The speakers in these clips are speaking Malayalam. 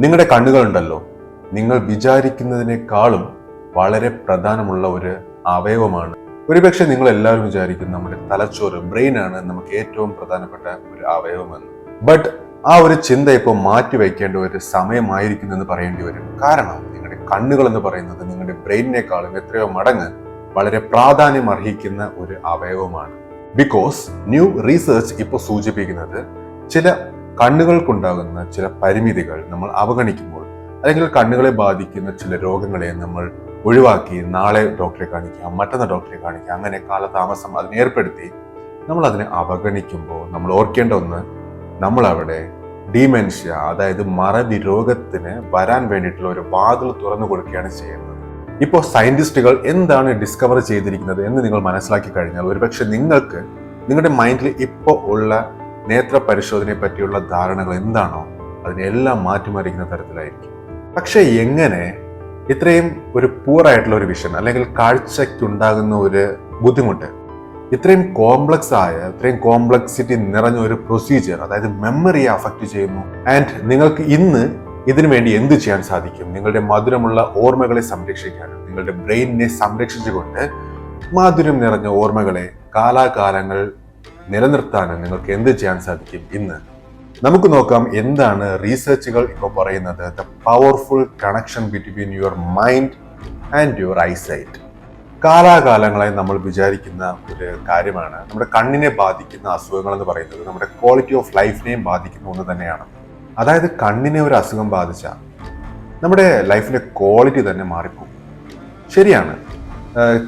നിങ്ങളുടെ കണ്ണുകളുണ്ടല്ലോ. നിങ്ങൾ വിചാരിക്കുന്നതിനേക്കാളും വളരെ പ്രധാനമുള്ള ഒരു അവയവമാണ്. ഒരുപക്ഷെ നിങ്ങൾ എല്ലാവരും വിചാരിക്കും നമ്മുടെ തലച്ചോറ് ബ്രെയിൻ ആണ് നമുക്ക് ഏറ്റവും പ്രധാനപ്പെട്ട ഒരു അവയവമെന്ന്. ബട്ട് ആ ഒരു ചിന്ത ഇപ്പോൾ മാറ്റിവെക്കേണ്ട ഒരു സമയമായിരിക്കുന്നു എന്ന് പറയേണ്ടി വരും. കാരണം നിങ്ങളുടെ കണ്ണുകൾ എന്ന് പറയുന്നത് നിങ്ങളുടെ ബ്രെയിനിനേക്കാളും എത്രയോ മടങ്ങ് വളരെ പ്രാധാന്യം അർഹിക്കുന്ന ഒരു അവയവമാണ്. ബിക്കോസ് ന്യൂ റീസെർച്ച് ഇപ്പോൾ സൂചിപ്പിക്കുന്നത് ചില കണ്ണുകൾക്കുണ്ടാകുന്ന ചില പരിമിതികൾ നമ്മൾ അവഗണിക്കുമ്പോൾ അല്ലെങ്കിൽ കണ്ണുകളെ ബാധിക്കുന്ന ചില രോഗങ്ങളെ നമ്മൾ ഒഴിവാക്കി നാളെ ഡോക്ടറെ കാണിക്കാം മറ്റന്ന ഡോക്ടറെ കാണിക്കാം അങ്ങനെ കാലതാമസം അതിനേർപ്പെടുത്തി നമ്മൾ അതിനെ അവഗണിക്കുമ്പോൾ നമ്മൾ ഓർക്കേണ്ട ഒന്ന് നമ്മൾ അവിടെ ഡീമെൻഷ്യ അതായത് മറവി രോഗത്തിന് വരാൻ വേണ്ടിയിട്ടുള്ള ഒരു വാതിൽ തുറന്നു കൊടുക്കുകയാണ് ചെയ്യുന്നത്. ഇപ്പോൾ സയന്റിസ്റ്റുകൾ എന്താണ് ഡിസ്കവർ ചെയ്തിരിക്കുന്നത് എന്ന് നിങ്ങൾ മനസ്സിലാക്കി കഴിഞ്ഞാൽ ഒരുപക്ഷെ നിങ്ങൾക്ക് നിങ്ങളുടെ മൈൻഡിൽ ഇപ്പോൾ ഉള്ള നേത്ര പരിശോധനയെ പറ്റിയുള്ള ധാരണകൾ എന്താണോ അതിനെല്ലാം മാറ്റിമറിക്കുന്ന തരത്തിലായിരിക്കും. പക്ഷേ എങ്ങനെ ഇത്രയും ഒരു പൂർ ആയിട്ടുള്ള ഒരു വിഷൻ അല്ലെങ്കിൽ കാഴ്ചയ്ക്കുണ്ടാകുന്ന ഒരു ബുദ്ധിമുട്ട് ഇത്രയും കോംപ്ലക്സ് ആയ ഇത്രയും കോംപ്ലക്സിറ്റി നിറഞ്ഞ ഒരു പ്രൊസീജിയർ അതായത് മെമ്മറിയെ അഫക്റ്റ് ചെയ്യുന്നു. ആൻഡ് നിങ്ങൾക്ക് ഇന്ന് ഇതിനു വേണ്ടി എന്ത് ചെയ്യാൻ സാധിക്കും? നിങ്ങളുടെ മധുരമുള്ള ഓർമ്മകളെ സംരക്ഷിക്കാനും നിങ്ങളുടെ ബ്രെയിനിനെ സംരക്ഷിച്ചുകൊണ്ട് മാധുര്യം നിറഞ്ഞ ഓർമ്മകളെ കാലാകാലങ്ങൾ നിലനിർത്താനും നിങ്ങൾക്ക് എന്ത് ചെയ്യാൻ സാധിക്കും ഇന്ന്? നമുക്ക് നോക്കാം എന്താണ് റീസെർച്ചുകൾ ഇപ്പോൾ പറയുന്നത്. The powerful connection between your mind and your eyesight കാലാകാലങ്ങളായി നമ്മൾ വിചാരിക്കുന്ന ഒരു കാര്യമാണ്. നമ്മുടെ കണ്ണിനെ ബാധിക്കുന്ന അസുഖങ്ങൾ എന്ന് പറയുന്നത് നമ്മുടെ ക്വാളിറ്റി ഓഫ് ലൈഫിനെയും ബാധിക്കുന്ന ഒന്ന് തന്നെയാണ്. അതായത് കണ്ണിനെ ഒരു അസുഖം ബാധിച്ചാൽ നമ്മുടെ ലൈഫിന്റെ ക്വാളിറ്റി തന്നെ മാറിപ്പോകും. ശരിയാണ്.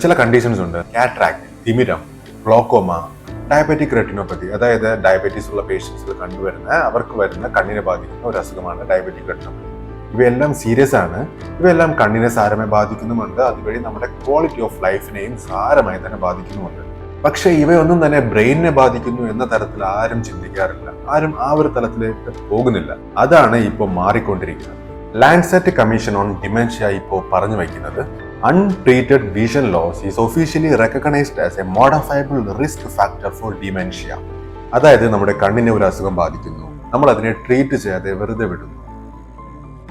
ചില കണ്ടീഷൻസ് ഉണ്ട്. കാട്രാക്ട് തിമിരം ഗ്ലോക്കോമ ഡയബറ്റിക് റെറ്റിനോപ്പതി അതായത് ഡയബറ്റീസ് ഉള്ള പേഷ്യൻസിൽ കണ്ടുവരുന്ന അവർക്ക് വരുന്ന കണ്ണിനെ ബാധിക്കുന്ന ഒരു അസുഖമാണ് ഡയബറ്റിക് റെറ്റിനോപ്പതി ഇവയെല്ലാം സീരിയസ് ആണ്. ഇവയെല്ലാം കണ്ണിനെ സാരമായി ബാധിക്കുന്നുമുണ്ട്. അതുവഴി നമ്മുടെ ക്വാളിറ്റി ഓഫ് ലൈഫിനെയും സാരമായി തന്നെ ബാധിക്കുന്നുമുണ്ട്. പക്ഷേ ഇവയൊന്നും തന്നെ ബ്രെയിനിനെ ബാധിക്കുന്നു എന്ന തരത്തിൽ ആരും ചിന്തിക്കാറില്ല. ആരും ആ ഒരു തലത്തിലേക്ക് പോകുന്നില്ല. അതാണ് ഇപ്പോൾ മാറിക്കൊണ്ടിരിക്കുന്നത്. ലാൻഡ്സെറ്റ് കമ്മീഷൻ ഓൺ ഡിമെൻഷ്യ ഇപ്പോൾ പറഞ്ഞു വയ്ക്കുന്നത് untreated vision loss is officially recognised as a modifiable risk factor for dementia അതായത് നമ്മുടെ കണ്ണിനെ ഒരു അസുഖം ബാധിക്കുന്നു. നമ്മൾ അതിനെ ട്രീറ്റ് ചെയ്യാതെ വെറുതെ വിടുന്നു.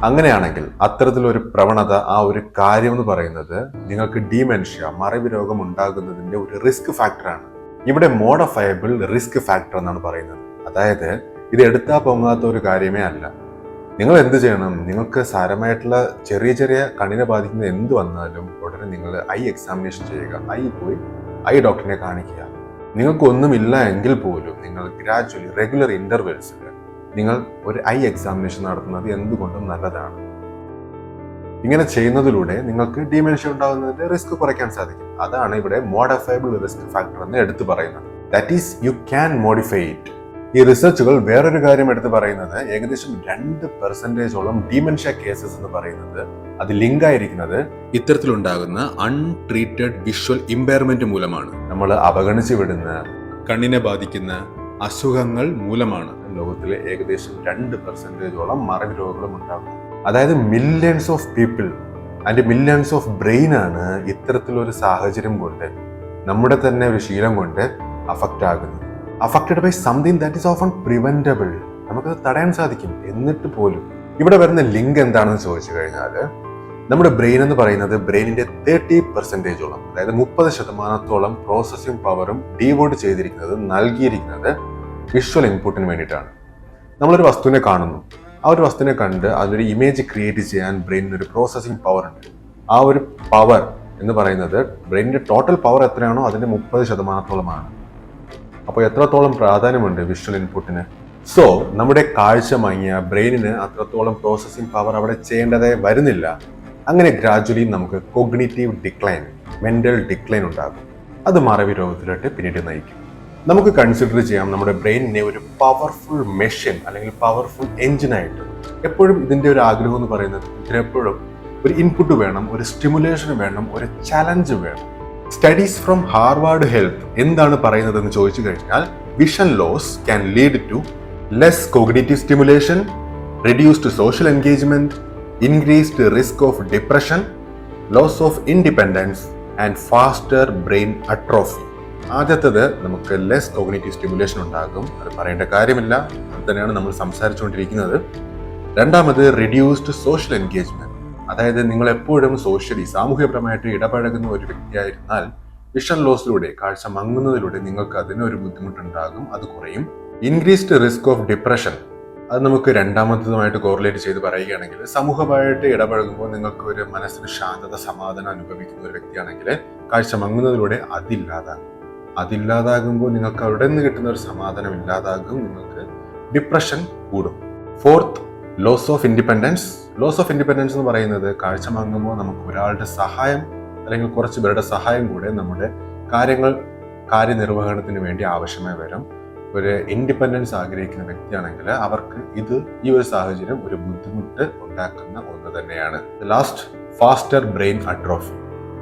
അങ്ങനെയാണെങ്കിൽ അത്തരത്തിലൊരു പ്രവണത ആ ഒരു കാര്യം എന്ന് പറയുന്നത് നിങ്ങൾക്ക് ഡീമെൻഷ്യ മറവി രോഗം ഉണ്ടാകുന്നതിന്റെ ഒരു റിസ്ക് ഫാക്ടറാണ് ഇവിടെ മോഡിഫയബിൾ റിസ്ക് ഫാക്ടർ എന്നാണ് പറയുന്നത്. അതായത് ഇത് എടുത്താൽ പൊങ്ങാത്ത ഒരു കാര്യമേ അല്ല. നിങ്ങൾ എന്ത് ചെയ്യണം? നിങ്ങൾക്ക് സാരമായിട്ടുള്ള ചെറിയ ചെറിയ കണ്ണിനെ ബാധിക്കുന്ന എന്ത് വന്നാലും ഉടനെ നിങ്ങൾ ഐ എക്സാമിനേഷൻ ചെയ്യുക. ഐ പോയി ഐ ഡോക്ടറിനെ കാണിക്കുക. നിങ്ങൾക്കൊന്നുമില്ല എങ്കിൽ പോലും നിങ്ങൾ ഗ്രാജുവലി റെഗുലർ ഇന്റർവെൽസിൽ നിങ്ങൾ ഒരു ഐ എക്സാമിനേഷൻ നടത്തുന്നത് എന്തുകൊണ്ടും നല്ലതാണ്. ഇങ്ങനെ ചെയ്യുന്നതിലൂടെ നിങ്ങൾക്ക് ഡിമെൻഷ്യ ഉണ്ടാകുന്നതിന്റെ റിസ്ക് കുറയ്ക്കാൻ സാധിക്കും. അതാണ് ഇവിടെ മോഡിഫയബിൾ റിസ്ക് ഫാക്ടർ എന്ന് എടുത്തു പറയുന്നത്. That is you can modify it ഈ റിസർച്ചുകൾ വേറൊരു കാര്യം എടുത്ത് പറയുന്നത് ഏകദേശം രണ്ട് പെർസെന്റേജോളം ഡിമെൻഷ്യ കേസസ് എന്ന് പറയുന്നത് അത് ലിങ്ക് ആയിരിക്കുന്നത് ഇത്തരത്തിലുണ്ടാകുന്ന അൺട്രീറ്റഡ് വിഷ്വൽ ഇമ്പയർമെന്റ് മൂലമാണ്. നമ്മൾ അവഗണിച്ചു വിടുന്ന കണ്ണിനെ ബാധിക്കുന്ന അസുഖങ്ങൾ മൂലമാണ്. ലോകത്തിലെ ഏകദേശം രണ്ട് പെർസെന്റേജോളം മറവി രോഗങ്ങളും ഉണ്ടാകുന്നത്. അതായത് മില്യൺസ് ഓഫ് പീപ്പിൾ അതിന്റെ മില്യൺസ് ഓഫ് ബ്രെയിൻ ആണ് ഇത്തരത്തിലൊരു സാഹചര്യം കൊണ്ട് നമ്മുടെ തന്നെ ഒരു ശീലം കൊണ്ട് അഫക്റ്റ് ആകുന്നത്. Affected by something that is often preventable നമുക്കത് തടയാൻ സാധിക്കും. എന്നിട്ട് പോലും. ഇവിടെ വരുന്ന ലിങ്ക് എന്താണെന്ന് ചോദിച്ചു കഴിഞ്ഞാൽ നമ്മുടെ ബ്രെയിൻ എന്ന് പറയുന്നത് ബ്രെയിനിന്റെ തേർട്ടി പെർസെന്റേജോളം അതായത് മുപ്പത് ശതമാനത്തോളം പ്രോസസ്സിംഗ് പവറും ഡീവോട്ട് ചെയ്തിരിക്കുന്നത് നൽകിയിരിക്കുന്നത് വിഷ്വൽ ഇൻപുട്ടിന് വേണ്ടിയിട്ടാണ്. നമ്മളൊരു വസ്തുവിനെ കാണുന്നു. ആ ഒരു വസ്തുവിനെ കണ്ട് അതിനൊരു ഇമേജ് ക്രിയേറ്റ് ചെയ്യാൻ ബ്രെയിനിന് ഒരു പ്രോസസ്സിംഗ് പവർ ഉണ്ട്. ആ ഒരു പവർ എന്ന് പറയുന്നത് ബ്രെയിനിന്റെ ടോട്ടൽ പവർ എത്രയാണോ അതിന്റെ മുപ്പത് ശതമാനത്തോളമാണ്. അപ്പോൾ എത്രത്തോളം പ്രാധാന്യമുണ്ട് വിഷ്വൽ ഇൻപുട്ടിന് സോ നമ്മുടെ കാഴ്ച മങ്ങിയ ബ്രെയിനിന് അത്രത്തോളം പ്രോസസ്സിംഗ് പവർ അവിടെ ചെയ്യേണ്ടതായി വരുന്നില്ല. അങ്ങനെ ഗ്രാജുവലി നമുക്ക് കോഗ്നേറ്റീവ് ഡിക്ലൈൻ മെന്റൽ ഡിക്ലൈൻ ഉണ്ടാകും. അത് മറവി രോഗത്തിലോട്ട് പിന്നീട് നയിക്കും. നമുക്ക് കൺസിഡർ ചെയ്യാം നമ്മുടെ ബ്രെയിനിനെ ഒരു പവർഫുൾ മെഷീൻ അല്ലെങ്കിൽ പവർഫുൾ എഞ്ചിനായിട്ട് എപ്പോഴും ഇതിന്റെ ഒരു ആഗ്രഹം എന്ന് പറയുന്നത് ഇതിനെപ്പോഴും ഒരു ഇൻപുട്ട് വേണം ഒരു സ്റ്റിമുലേഷൻ വേണം ഒരു ചലഞ്ച് വേണം. സ്റ്റഡീസ് ഫ്രം ഹാർവാർഡ് ഹെൽത്ത് എന്താണ് പറയുന്നതെന്ന് ചോദിച്ചു കഴിഞ്ഞാൽ vision loss can lead to less cognitive stimulation reduced social engagement increased risk of depression loss of independence and faster brain atrophy ആദ്യത്തത് നമുക്ക് ലെസ് കോഗ്നേറ്റീവ് സ്റ്റിമുലേഷൻ ഉണ്ടാകും. അത് പറയേണ്ട കാര്യമില്ല. അത് തന്നെയാണ് നമ്മൾ സംസാരിച്ചുകൊണ്ടിരിക്കുന്നത്. രണ്ടാമത് റിഡ്യൂസ്ഡ് സോഷ്യൽ എൻഗേജ്മെന്റ് അതായത് നിങ്ങൾ എപ്പോഴും സോഷ്യലി സാമൂഹ്യപരമായിട്ട് ഇടപഴകുന്ന ഒരു വ്യക്തിയായിരുന്നാൽ വിഷൻ ലോസിലൂടെ കാഴ്ച മങ്ങുന്നതിലൂടെ നിങ്ങൾക്ക് അതിന് ഒരു ബുദ്ധിമുട്ടുണ്ടാകും അത് കുറയും. ഇൻക്രീസ്ഡ് റിസ്ക് ഓഫ് ഡിപ്രഷൻ അത് നമുക്ക് രണ്ടാമത്തതുമായിട്ട് കോറിലേറ്റ് ചെയ്ത് പറയുകയാണെങ്കിൽ സമൂഹമായിട്ട് ഇടപഴകുമ്പോൾ നിങ്ങൾക്ക് ഒരു മനസ്സിന് ശാന്തത സമാധാനം അനുഭവിക്കുന്ന ഒരു വ്യക്തിയാണെങ്കിൽ കാഴ്ച മങ്ങുന്നതിലൂടെ അതില്ലാതാകും. അതില്ലാതാകുമ്പോൾ നിങ്ങൾക്ക് അവിടെ നിന്ന് കിട്ടുന്ന ഒരു സമാധാനം ഇല്ലാതാകും നിങ്ങൾക്ക് ഡിപ്രഷൻ കൂടും. Fourth loss of independence loss of independence എന്ന് പറയുന്നത് കാഴ്ച മങ്ങുമ്പോൾ നമുക്ക് ഒരാളുടെ സഹായം അല്ലെങ്കിൽ കുറച്ച് പേരുടെ സഹായം കൂടെ നമ്മുടെ കാര്യങ്ങൾ കാര്യനിർവഹണത്തിന് വേണ്ടി ആവശ്യമായി വരും. ഒരു ഇൻഡിപെൻഡൻസ് ആഗ്രഹിക്കുന്ന വ്യക്തിയാണെങ്കിൽ അവർക്ക് ഇത് ഈ ഒരു സാഹചര്യം ഒരു ബുദ്ധിമുട്ട് ഉണ്ടാക്കുന്ന ഒന്ന് തന്നെയാണ്. ലാസ്റ്റ് ഫാസ്റ്റർ ബ്രെയിൻ അട്രോഫി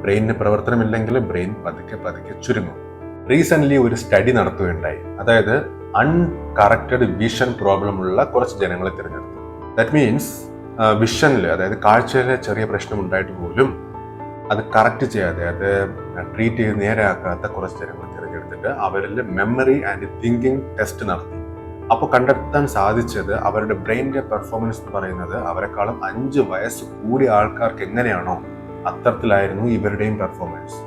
ബ്രെയിനിന് പ്രവർത്തനമില്ലെങ്കിൽ ബ്രെയിൻ പതുക്കെ പതുക്കെ ചുരുങ്ങും. റീസെന്റ്ലി ഒരു സ്റ്റഡി നടത്തുകയുണ്ടായി. അതായത് അൺകറക്റ്റഡ് വിഷൻ പ്രോബ്ലം ഉള്ള കുറച്ച് ജനങ്ങളെ തിരഞ്ഞെടുത്തു. ദാറ്റ് മീൻസ് വിഷനിൽ അതായത് കാഴ്ചയിലെ ചെറിയ പ്രശ്നം ഉണ്ടായിട്ട് പോലും അത് കറക്റ്റ് ചെയ്യാതെ അത് ട്രീറ്റ് ചെയ്ത് നേരെയാക്കാത്ത കുറച്ച് ജനങ്ങൾ തിരഞ്ഞെടുത്തിട്ട് അവരിൽ മെമ്മറി ആൻഡ് തിങ്കിങ് ടെസ്റ്റ് നടത്തി. അപ്പോൾ കണ്ടെത്താൻ സാധിച്ചത് അവരുടെ ബ്രെയിനിന്റെ പെർഫോമൻസ് എന്ന് പറയുന്നത് അവരെക്കാളും അഞ്ച് വയസ്സ് കൂടിയ ആൾക്കാർക്ക് എങ്ങനെയാണോ അത്തരത്തിലായിരുന്നു ഇവരുടെയും പെർഫോമൻസ്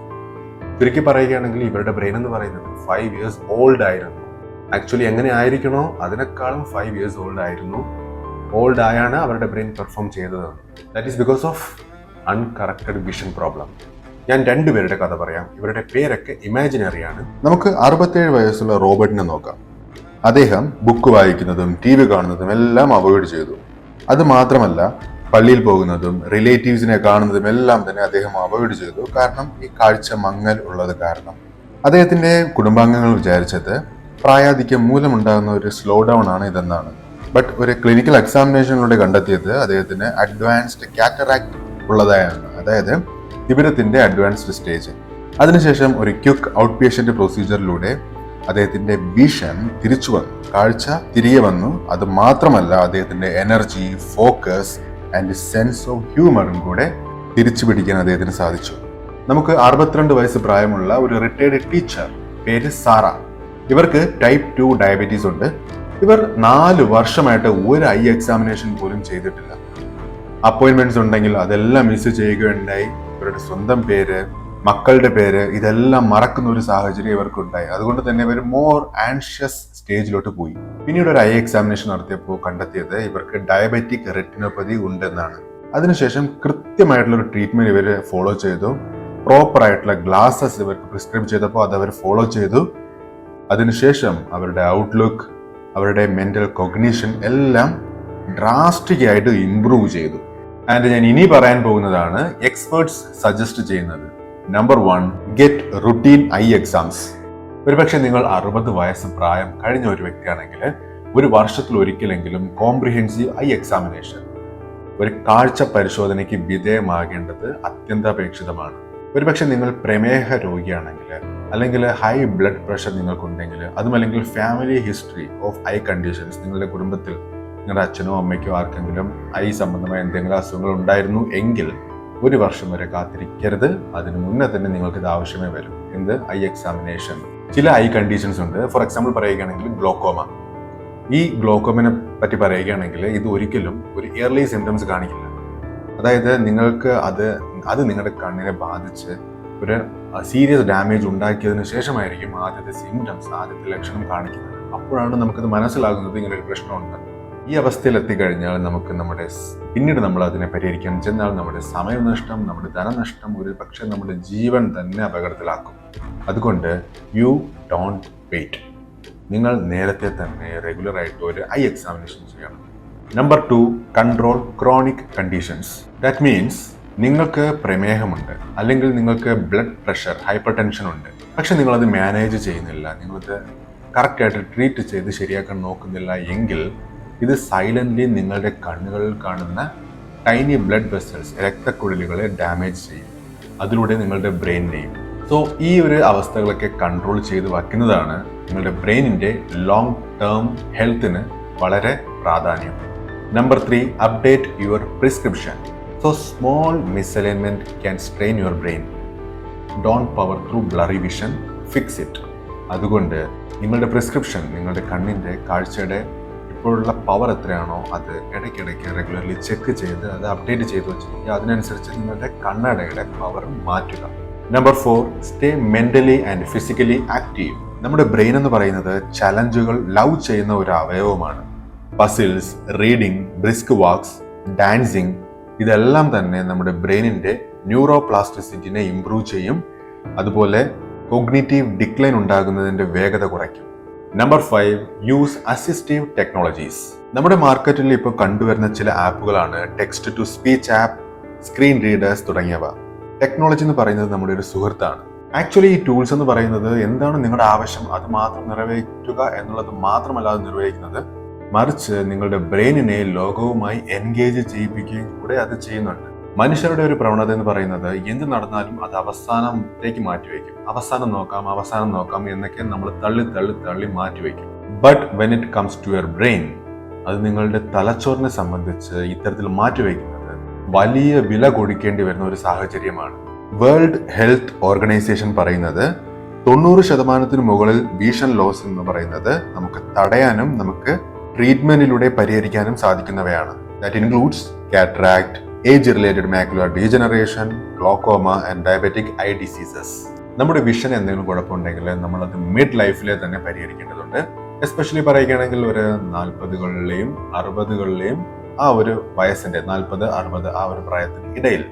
ചുരുക്കി പറയുകയാണെങ്കിൽ ഇവരുടെ ബ്രെയിൻ എന്ന് പറയുന്നത് ഫൈവ് ഇയേഴ്സ് ഓൾഡ് ആയിരുന്നു. ആക്ച്വലി എങ്ങനെ ആയിരിക്കണോ അതിനേക്കാളും ഫൈവ് ഇയേഴ്സ് ഓൾഡ് ആയിരുന്നു. ഓൾഡ് ആയാണ് അവരുടെ ബ്രെയിൻ പെർഫോം ചെയ്തത്. That is because of uncorrected vision problem ഞാൻ രണ്ടുപേരുടെ കഥ പറയാം. ഇവരുടെ പേരൊക്കെ ഇമാജിനറി ആണ്. നമുക്ക് അറുപത്തേഴ് വയസ്സുള്ള റോബർട്ടിനെ നോക്കാം. അദ്ദേഹം ബുക്ക് വായിക്കുന്നതും ടി വി കാണുന്നതും എല്ലാം അവോയ്ഡ് ചെയ്തു. അത് മാത്രമല്ല പള്ളിയിൽ പോകുന്നതും റിലേറ്റീവ്സിനെ കാണുന്നതും എല്ലാം തന്നെ അദ്ദേഹം അവോയ്ഡ് ചെയ്തു. കാരണം ഈ കാഴ്ച മങ്ങൽ ഉള്ളത് കാരണം. അദ്ദേഹത്തിന്റെ കുടുംബാംഗങ്ങൾ വിചാരിച്ചത് പ്രായാധിക്യം മൂലമുണ്ടാകുന്ന ഒരു സ്ലോ ഡൗൺ ആണ് ഇതെന്നാണ്. ബട്ട് ഒരു ക്ലിനിക്കൽ എക്സാമിനേഷനിലൂടെ കണ്ടെത്തിയത് അദ്ദേഹത്തിന് അഡ്വാൻസ്ഡ് കാറ്ററാക്ട് ഉള്ളതായാണ്. അതായത് തിമിരത്തിന്റെ അഡ്വാൻസ്ഡ് സ്റ്റേജ് അതിനുശേഷം ഒരു ക്യുക്ക് ഔട്ട് പേഷ്യന്റ് പ്രൊസീജിയറിലൂടെ അദ്ദേഹത്തിന്റെ വിഷൻ തിരിച്ചു വന്നു. കാഴ്ച തിരികെ വന്നു. അത് മാത്രമല്ല അദ്ദേഹത്തിന്റെ energy focus and sense of ഹ്യൂമറും കൂടെ തിരിച്ചു പിടിക്കാൻ അദ്ദേഹത്തിന് സാധിച്ചു. നമുക്ക് അറുപത്തിരണ്ട് വയസ്സ് പ്രായമുള്ള ഒരു റിട്ടയർഡ് ടീച്ചർ പേര് സാറ. ഇവർക്ക് ടൈപ്പ് ടു ഡയബറ്റീസ് ഉണ്ട്. ഇവർ നാല് വർഷമായിട്ട് ഒരു ഐ എക്സാമിനേഷൻ പോലും ചെയ്തിട്ടില്ല. അപ്പോയിൻമെന്റ്സ് ഉണ്ടെങ്കിൽ അതെല്ലാം മിസ് ചെയ്യുകയുണ്ടായി. ഇവരുടെ സ്വന്തം പേര് മക്കളുടെ പേര് ഇതെല്ലാം മറക്കുന്ന ഒരു സാഹചര്യം ഇവർക്കുണ്ടായി. അതുകൊണ്ട് തന്നെ ഇവർ മോർ ആൻഷ്യസ് സ്റ്റേജിലോട്ട് പോയി. പിന്നീട് ഒരു ഐ എക്സാമിനേഷൻ നടത്തിയപ്പോൾ കണ്ടെത്തിയത് ഇവർക്ക് ഡയബറ്റിക് റെറ്റിനോപ്പതി ഉണ്ടെന്നാണ്. അതിനുശേഷം കൃത്യമായിട്ടുള്ള ഒരു ട്രീറ്റ്മെന്റ് ഇവർ ഫോളോ ചെയ്തു. പ്രോപ്പർ ആയിട്ടുള്ള ഗ്ലാസസ് ഇവർക്ക് പ്രിസ്ക്രൈബ് ചെയ്തപ്പോൾ അത് അവർ ഫോളോ ചെയ്തു. അതിനുശേഷം അവരുടെ ഔട്ട്ലുക്ക് അവരുടെ മെന്റൽ കൊഗ്നീഷൻ എല്ലാം ഡ്രാസ്റ്റിക് ആയിട്ട് ഇംപ്രൂവ് ചെയ്തു. ആൻഡ് ഞാൻ ഇനി പറയാൻ പോകുന്നതാണ് എക്സ്പേർട്സ് സജസ്റ്റ് ചെയ്യുന്നത്. Number one get routine eye exams ഒരുപക്ഷെ നിങ്ങൾ അറുപത് വയസ്സ് പ്രായം കഴിഞ്ഞ ഒരു വ്യക്തിയാണെങ്കിൽ ഒരു വർഷത്തിൽ ഒരിക്കലെങ്കിലും കോംപ്രിഹെൻസീവ് ഐ എക്സാമിനേഷൻ ഒരു കാഴ്ച പരിശോധനയ്ക്ക് വിധേയമാകേണ്ടത് അത്യന്താപേക്ഷിതമാണ്. ഒരുപക്ഷെ നിങ്ങൾ പ്രമേഹ രോഗിയാണെങ്കിൽ അല്ലെങ്കിൽ ഹൈ ബ്ലഡ് പ്രഷർ നിങ്ങൾക്കുണ്ടെങ്കിൽ അതുമല്ലെങ്കിൽ family history of eye conditions നിങ്ങളുടെ കുടുംബത്തിൽ നിങ്ങളുടെ അച്ഛനോ അമ്മയ്ക്കോ ആർക്കെങ്കിലും ഐ സംബന്ധമായ എന്തെങ്കിലും അസുഖങ്ങൾ ഉണ്ടായിരുന്നു എങ്കിൽ ഒരു വർഷം വരെ കാത്തിരിക്കരുത്. അതിന് മുന്നേ തന്നെ നിങ്ങൾക്ക് ഇത് ആവശ്യമേ വരും. എന്ത്? ഐ എക്സാമിനേഷൻ ചില ഐ കണ്ടീഷൻസ് ഉണ്ട്. ഫോർ എക്സാമ്പിൾ പറയുകയാണെങ്കിൽ ഗ്ലോക്കോമ ഈ ഗ്ലോക്കോമിനെ പറ്റി പറയുകയാണെങ്കിൽ ഇത് ഒരിക്കലും ഒരു ഇയർലി സിംറ്റംസ് കാണിക്കില്ല. അതായത് നിങ്ങൾക്ക് അത് അത് നിങ്ങളുടെ കണ്ണിനെ ബാധിച്ച് ഒരു സീരിയസ് ഡാമേജ് ഉണ്ടാക്കിയതിന് ശേഷമായിരിക്കും ആദ്യത്തെ സിംറ്റംസ് ആദ്യത്തെ ലക്ഷണം കാണിക്കുന്നത്. അപ്പോഴാണ് നമുക്കത് മനസ്സിലാകുന്നത് ഇങ്ങനെ ഒരു പ്രശ്നമുണ്ട്. ഈ അവസ്ഥയിൽ എത്തിക്കഴിഞ്ഞാൽ നമുക്ക് നമ്മുടെ പിന്നീട് നമ്മൾ അതിനെ പരിഹരിക്കാൻ ചെന്നാൽ നമ്മുടെ സമയനഷ്ടം നമ്മുടെ ധനനഷ്ടം ഒരു പക്ഷേ നമ്മുടെ ജീവൻ തന്നെ അപകടത്തിലാക്കും. അതുകൊണ്ട് യു ഡോണ്ട് വെയിറ്റ് നിങ്ങൾ നേരത്തെ തന്നെ റെഗുലറായിട്ട് ഒരു ഐ എക്സാമിനേഷൻ ചെയ്യണം. Number two control chronic conditions that means നിങ്ങൾക്ക് പ്രമേഹമുണ്ട് അല്ലെങ്കിൽ നിങ്ങൾക്ക് ബ്ലഡ് പ്രഷർ ഹൈപ്പർ ടെൻഷൻ ഉണ്ട് പക്ഷെ നിങ്ങളത് മാനേജ് ചെയ്യുന്നില്ല നിങ്ങളത് കറക്റ്റായിട്ട് ട്രീറ്റ് ചെയ്ത് ശരിയാക്കാൻ നോക്കുന്നില്ല എങ്കിൽ ഇത് സൈലന്റ്ലി നിങ്ങളുടെ കണ്ണുകളിൽ കാണുന്ന ടൈനി ബ്ലഡ് വെസൽസ് രക്തക്കുഴലുകളെ ഡാമേജ് ചെയ്യും. അതിലൂടെ നിങ്ങളുടെ ബ്രെയിനിനെയും സോ ഈ ഒരു അവസ്ഥകളൊക്കെ കൺട്രോൾ ചെയ്ത് വയ്ക്കുന്നതാണ് നിങ്ങളുടെ ബ്രെയിനിന്റെ ലോങ് ടേം ഹെൽത്തിന് വളരെ പ്രാധാന്യം. Number three update your prescription so small misalignment can strain your brain don't power through blurry vision fix it അതുകൊണ്ട് നിങ്ങളുടെ പ്രിസ്ക്രിപ്ഷൻ നിങ്ങളുടെ കണ്ണിന്റെ കാഴ്ചയുടെ ഇപ്പോഴുള്ള പവർ എത്രയാണോ അത് ഇടയ്ക്കിടയ്ക്ക് റെഗുലർലി ചെക്ക് ചെയ്ത് അത് അപ്ഡേറ്റ് ചെയ്ത് വെച്ചിരിക്കുക. അതിനനുസരിച്ച് നിങ്ങളുടെ കണ്ണടയുടെ പവർ മാറ്റുക. Number four stay mentally and physically active നമ്മുടെ ബ്രെയിൻ എന്ന് പറയുന്നത് ചലഞ്ചുകൾ ലവ് ചെയ്യുന്ന ഒരു അവയവമാണ്. Puzzles reading brisk walks dancing ഇതെല്ലാം തന്നെ നമ്മുടെ ബ്രെയിനിന്റെ ന്യൂറോ പ്ലാസ്റ്റിസിറ്റിനെ ഇംപ്രൂവ് ചെയ്യും. അതുപോലെ കോഗ്നിറ്റീവ് ഡിക്ലൈൻ ഉണ്ടാകുന്നതിന്റെ വേഗത കുറയ്ക്കും. Number five use assistive technologies. നമ്മുടെ മാർക്കറ്റിൽ ഇപ്പോൾ കണ്ടുവരുന്ന ചില ആപ്പുകളാണ് text to speech app screen readers തുടങ്ങിയവ. ടെക്നോളജി എന്ന് പറയുന്നത് നമ്മുടെ ഒരു സുഹൃത്താണ്. ആക്ച്വലി ഈ ടൂൾസ് എന്ന് പറയുന്നത് എന്താണ് നിങ്ങളുടെ ആവശ്യം അത് മാത്രം നിറവേറ്റുക എന്നുള്ളത് മാത്രമല്ല അത് നിർവഹിക്കുന്നത്. മറിച്ച് നിങ്ങളുടെ ബ്രെയിനിനെ ലോകവുമായി എൻഗേജ് ചെയ്യിപ്പിക്കുകയും കൂടെ അത് ചെയ്യുന്നുണ്ട്. മനുഷ്യരുടെ ഒരു പ്രവണത എന്ന് പറയുന്നത് എന്ത് നടന്നാലും അത് അവസാനത്തേക്ക് മാറ്റിവെക്കും അവസാനം നോക്കാം അവസാനം നോക്കാം എന്നൊക്കെ നമ്മൾ തള്ളി തള്ളി തള്ളി മാറ്റിവെക്കും but when it comes to your brain അത് നിങ്ങളുടെ തലച്ചോറിനെ സംബന്ധിച്ച് ഇത്തരത്തിൽ മാറ്റിവെക്കുന്നത് വലിയ വില കൊടുക്കേണ്ടി വരുന്ന ഒരു സാഹചര്യമാണ്. വേൾഡ് ഹെൽത്ത് ഓർഗനൈസേഷൻ പറയുന്നത് തൊണ്ണൂറ് ശതമാനത്തിന് മുകളിൽ വിഷൻ ലോസ് എന്ന് പറയുന്നത് നമുക്ക് തടയാനും നമുക്ക് ട്രീറ്റ്മെന്റിലൂടെ പരിഹരിക്കാനും സാധിക്കുന്നവയാണ്. That includes cataract age related macular degeneration glaucoma and diabetic eye diseases നമ്മുടെ വിഷൻ എന്തെങ്കിലും കുഴപ്പമുണ്ടെങ്കിൽ നമ്മളത് മിഡ് ലൈഫിലെ തന്നെ പരിഹരിക്കേണ്ടതുണ്ട്. എസ്പെഷ്യലി പറയുകയാണെങ്കിൽ ഒരു നാൽപ്പതുകളിലെയും അറുപതുകളിലെയും ആ ഒരു വയസ്സിന്റെ നാൽപ്പത് അറുപത് ആ ഒരു പ്രായത്തിന് ഇടയിൽ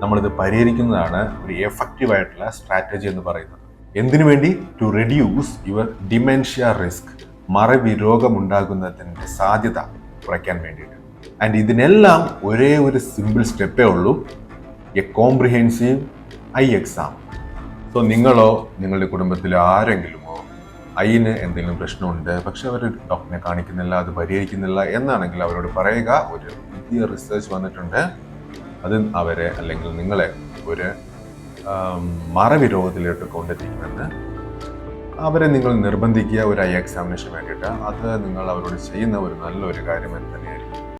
നമ്മളിത് പരിഹരിക്കുന്നതാണ് ഒരു എഫക്റ്റീവ് ആയിട്ടുള്ള സ്ട്രാറ്റജി എന്ന് പറയുന്നത്. എന്തിനു വേണ്ടി? To reduce your dementia risk മറവി രോഗമുണ്ടാകുന്നതിന്റെ സാധ്യത കുറയ്ക്കാൻ വേണ്ടിയിട്ട്. ആൻഡ് ഇതിനെല്ലാം ഒരേ ഒരു സിമ്പിൾ സ്റ്റെപ്പേ ഉള്ളൂ. A comprehensive eye exam so നിങ്ങളോ നിങ്ങളുടെ കുടുംബത്തിലെ ആരെങ്കിലുമോ ഐന് എന്തെങ്കിലും പ്രശ്നമുണ്ട് പക്ഷെ അവർ ഡോക്ടറിനെ കാണിക്കുന്നില്ല അത് പരിഹരിക്കുന്നില്ല എന്നാണെങ്കിൽ അവരോട് പറയുക. ഒരു പുതിയ റിസർച്ച് വന്നിട്ടുണ്ട്. അത് അവരെ അല്ലെങ്കിൽ നിങ്ങളെ ഒരു മറവി രോഗത്തിലോട്ട് കൊണ്ടെത്തിക്കുമെന്ന് അവരെ നിങ്ങൾ നിർബന്ധിക്കുക ഒരു ഐ എക്സാമിനേഷൻ വേണ്ടിയിട്ട്. അത് നിങ്ങൾ അവരോട് ചെയ്യുന്ന ഒരു നല്ലൊരു കാര്യം തന്നെയായിരിക്കും.